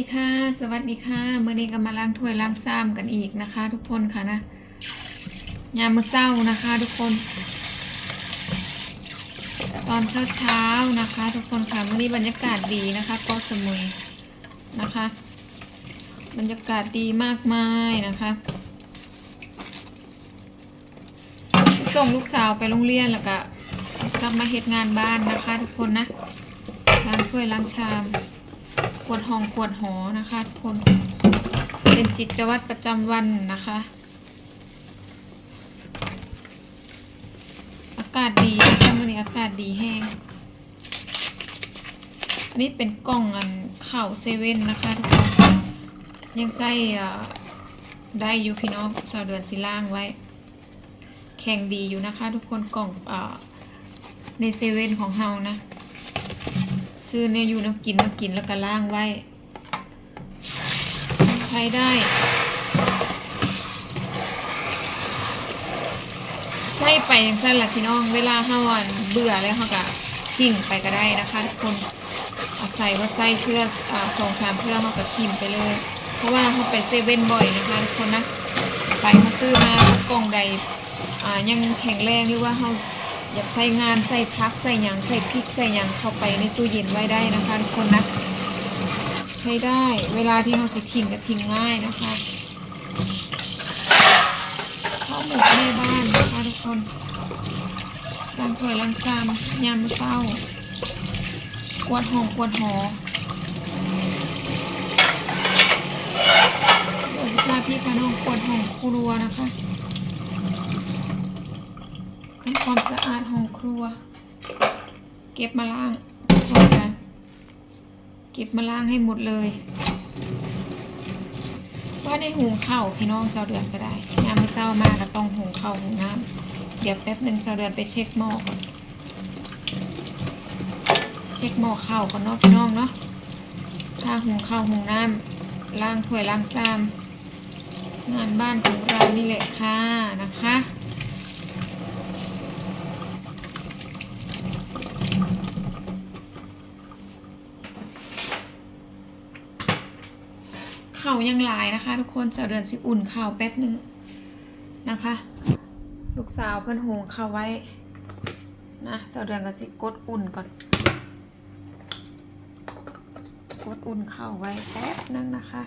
ดีค่ะ สวัสดีค่ะเมื่อนี้ก็มาล้างถ้วยล้างซ้ำกันอีกนะคะ ทุกคนค่ะนะยามมื้อเช้านะคะ ทุกคน ตอนเช้าเช้าๆนะคะ ทุกคนค่ะวันนี้บรรยากาศดีนะคะเกาะสมุยนะคะ บรรยากาศดีมากมายนะคะส่งลูกสาวไปโรงเรียนแล้วก็กลับมาเฮ็ดงานบ้านนะคะ ทุกคนนะล้างถ้วยล้างชาม กวดห้องกวดหอนะคะทุกคนเป็นจิตวัตรประจำวันนะคะ อากาศดีนะคะวันนี้อากาศดีแห้งอันนี้เป็นกล่องอันเข่าเซเว่นนะคะทุกคนยังใส่ได้อยู่พี่น้องสาวเดือนสิล่างไว้ แข็งดีอยู่นะคะ ทุกคนกล่องอในเซเว่นของเฮานะ ซื้อเนี่ยอยู่น้ำกินน้ำกินแล้วก็ล้างไว้ ใช้ได้ ใส่ไปอย่างสั้นละพี่น้อง เวลาเฮาอะเบื่อแล้วเฮาก็ทิ้งไปก็ได้นะคะทุกคนเอาใส่ว่าใส่เพื่ออ่าสองสามเพื่อเฮาก็ทิ้งไปเลย เพราะว่าเฮาไปเซเว่นบ่อยนะคะทุกคนนะ ไปมาซื้อมากล่องใดอ่ายังแข็งแรงหรือว่าเฮา อยากใส่งานใส่พักใส่ยังใส่พริกใส่ยังเข้าไปในตู้เย็นไว้ได้นะคะทุกคนนะใช้ได้เวลาที่เราสิทิ้งก็ทิ้งง่ายนะคะข้าวหมกแม่บ้านนะคะทุกคนล้างถ้วยล้างชามยามมื้อเช้ากวดหองกวดหอเดี๋ยวพาพี่พาน้องกวดหองครัวนะคะทำ ความสะอาดห้องครัว เก็บมาล้างพอกันเก็บมาล้างให้หมดเลยว่าได้หุงข้าวพี่น้องชาวเดือนก็ได้ยามมื้อเช้ามาก็ต้องหุงข้าวหุงน้ำเดี๋ยวแป๊บหนึ่งชาวเดือนไปเช็คหม้อก่อนเช็คหม้อข้าวก่อนเนาะพี่น้องเนาะถ้าหุงข้าวหุงน้ำล้างถ้วยล้างซ้ำงานบ้านของเรานี่แหละค่ะนะคะ ข่าวยังหลายนะคะ ทุกคนเสาเดือนสิอุ่นข่าวแป๊บหนึ่งนะคะ ลูกสาวเพิ่นหงข้าวไว้นะเสาเดือนก็สิกดอุ่นก่อน กดอุ่นข้าวไว้แป๊บนึงนะคะ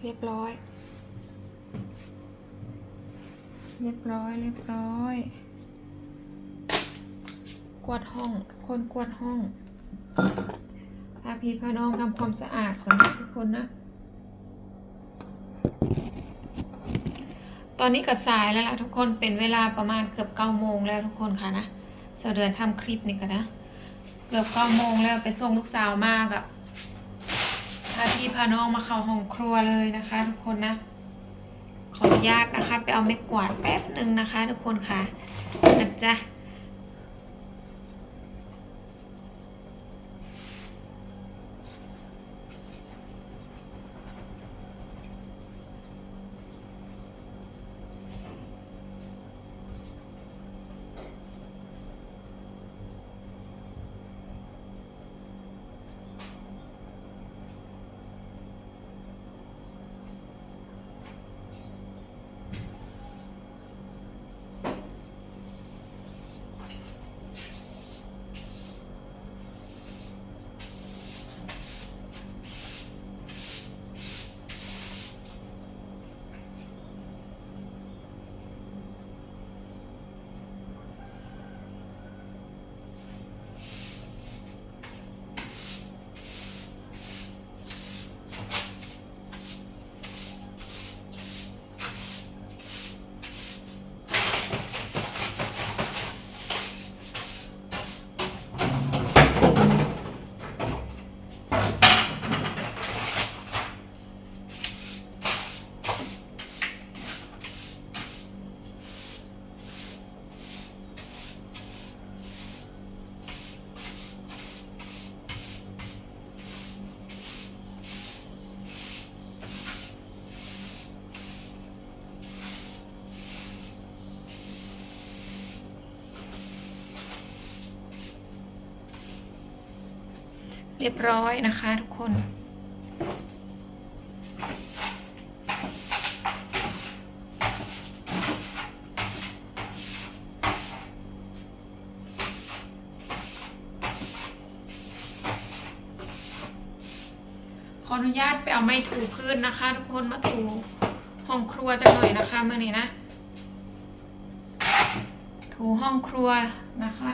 เรียบร้อย เรียบร้อย เรียบร้อย กวาดห้อง คนกวาดห้อง พาพี่พาน้องทำความสะอาดก่อนนะทุกคนนะ ตอนนี้ก็สายแล้วล่ะทุกคน เป็นเวลาประมาณเกือบเก้าโมงแล้วทุกคนค่ะนะเสาเดือนทำคลิปนี่กันนะ เกือบเก้าโมงแล้วไปส่งลูกสาวมากอะพาพี่พาน้องมาเข้าห้องครัวเลยนะคะ ทุกคนนะ ขออนุญาตนะคะ ไปเอาไม้กวาดแป๊บหนึ่งนะคะ ทุกคนค่ะนะจ๊ะ รียบร้อยนะคะทุกคน ขออนุญาตไปเอาไม้ถูพื้นนะคะ ทุกคนมาถูห้องครัวจังหน่อยนะคะเมื่อนี้นะ ถูห้องครัวนะคะ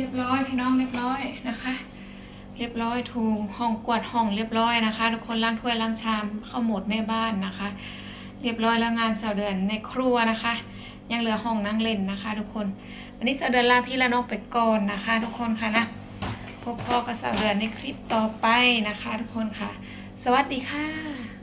เรียบร้อยพี่น้องเรียบร้อยนะคะ เรียบร้อยถูห้องกวาดห้องเรียบร้อยนะคะ ทุกคนล้างถ้วยล้างชามเข้าโหมดแม่บ้านนะคะ เรียบร้อยแล้วงานเสาวเดือนในครัวนะคะ ยังเหลือห้องนั่งเล่นนะคะ ทุกคนวันนี้เสาวเดือนลาพี่ละนกไปก่อนนะคะ ทุกคนค่ะนะพบพ่อกับเสาวเดือนในคลิปต่อไปนะคะ ทุกคนค่ะ สวัสดีค่ะ